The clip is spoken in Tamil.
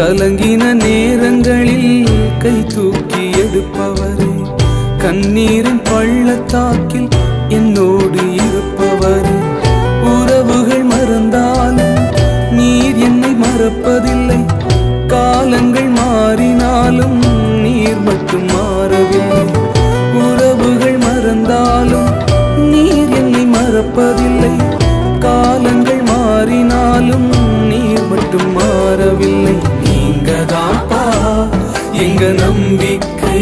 கலங்கின நேரங்களில் கை தூக்கி எடுப்பவரே. கண்ணீரின் பள்ளத்தாக்கில் என்னோடு இருப்பவரே. உறவுகள் மறந்தாலும் நீர் என்னை மறப்பதில்லை. காலங்கள் மாறினாலும் நீர் மட்டும் மாறவில்லை. உறவுகள் மறந்தாலும் நீர் என்னை மறப்பதில்லை. காலங்கள் மாறினாலும் நீர் மட்டும் மாறவில்லை. நீங்க எங்க நம்பிக்கை.